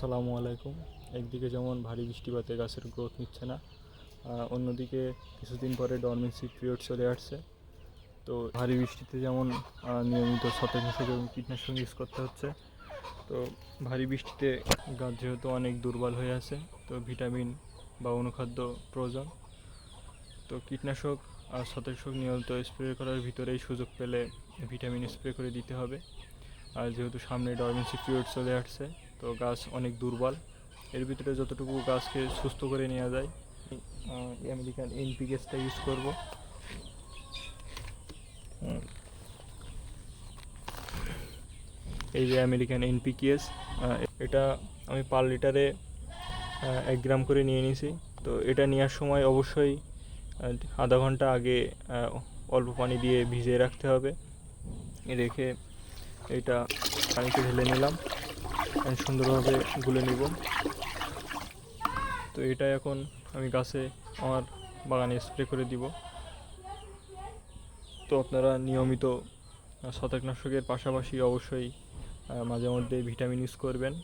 আসসালামু আলাইকুম। একদিকে যেমন ভারী বৃষ্টিপাতে গাছের গ্রোথ নিচ্ছে না অন্যদিকে কিছুদিন পরে ডরমেন্সি পিরিয়ড চলে আসছে। তো ভারী বৃষ্টিতে যেমন নিয়মিত ছত্রাকনাশক এবং কীটনাশক ইউজ করতে হচ্ছে, তো ভারী বৃষ্টিতে গাছ যেহেতু অনেক দুর্বল হয়ে আছে, তো ভিটামিন বা অনুখাদ্য প্রয়োজন। তো কীটনাশক আর ছত্রাকনাশক নিয়মিত স্প্রে করার ভিতরেই সুযোগ পেলে ভিটামিন স্প্রে করে দিতে হবে। আর যেহেতু সামনে ডরমেন্সি পিরিয়ড চলে আসছে তো গাছ অনেক দুর্বল। এর ভিতরে যতটুকু গাছকে সুস্থ করে নেওয়া যায় আমেরিকান এনপিকেসটা ইউজ করব। এই যে আমেরিকান এনপিকেএস এটা আমি পার লিটারে এক গ্রাম করে নিয়ে নিয়েছি। তো এটা নেওয়ার সময় অবশ্যই আধা ঘণ্টা আগে অল্প পানি দিয়ে ভিজিয়ে রাখতে হবে। রেখে এটা পানিতে ঢেলে নিলাম। সুন্দরভাবে গুলে নিব। তো এটা এখন আমি গাছে আমার বাগানে স্প্রে করে দিব। তো আপনারা নিয়মিত শতকনাশকের পাশাপাশি অবশ্যই মাঝে মধ্যে ভিটামিন ইউজ করবেন।